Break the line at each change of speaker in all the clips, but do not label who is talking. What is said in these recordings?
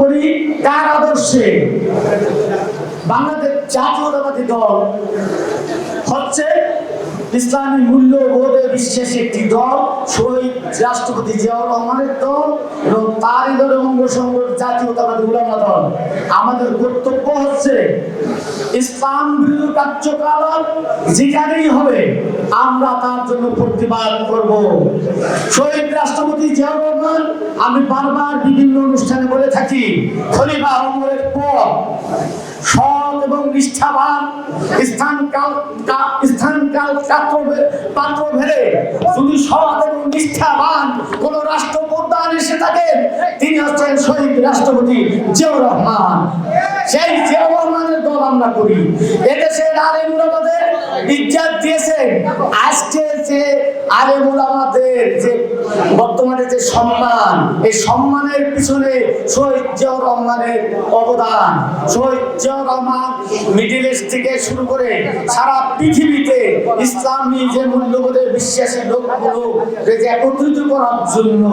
করি আদর্শে। বাংলাদেশ জাতীয়তাবাদী দল হচ্ছে ইসলামী মূল্যবোধে বিশ্বাসী একটি দল, শহীদ রাষ্ট্রপতি জিয়াউর রহমানের দল এবং তারই দলের অঙ্গ জাতীয়তাবাদী উলামা দল। আমাদের কর্তব্য হচ্ছে ইসলাম বিরোধী কার্যকলাপ যেখানেই হবে, আমরা তার জন্য প্রতিবাদ করব। শহীদ রাষ্ট্রপতি জিয়াউর রহমান, আমি বারবার বিভিন্ন অনুষ্ঠানে বলে থাকি, খলিফা ওমরের পর সৎ এবং নিষ্ঠাবান স্থান কাল স্থান কাল পাত্র ভেদে যদি সৎ এবং নিষ্ঠাবান কোন এসে থাকেন, তিনি হচ্ছেন শহীদ রাষ্ট্রপতি জিয়াউর রহমান। সেই জিয়াউর রহমানের দল আমরা করি। এদেশে আলেমুল আমাদের ইজ্জাত দিয়েছেন। আজকে যে আলেমুল ওলামাদের যে সম্মান, এই সম্মানের পিছনে রহমানের অবদান। রহমান মিডিল ইস্ট থেকে শুরু করে সারা পৃথিবীতে ইসলামী যে মূল্যবোধের বিশ্বাসী লোকগুলো, যে একত্রিত করার জন্য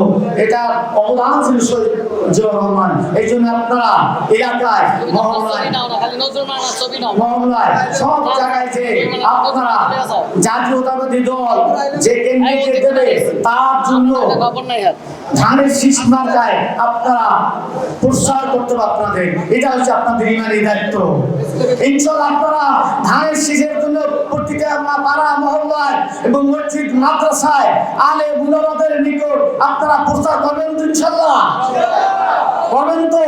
এটা অবদান ছিল শহীদ রহমান। এই জন্য আপনারা এলাকায় সব জায়গায় যে আপনারা জাতীয়তাবাদী দল, যে কেন্দ্রকে দেবে, তার জন্য ধানের শীষ মার্কায় আপনারা প্রসার করতে আপনাদের। এটা হচ্ছে আপনাদের ইমানি দায়িত্ব। ইনশাল্লাহ আপনারা ধানের শীষের জন্য প্রতিটা পাড়া, মহল্লায় এবং মসজিদ, মাদ্রাসায় আলে মুনাবাদের নিকট আপনারা প্রচার করবেন ইনশাল্লাহ করবেন তো?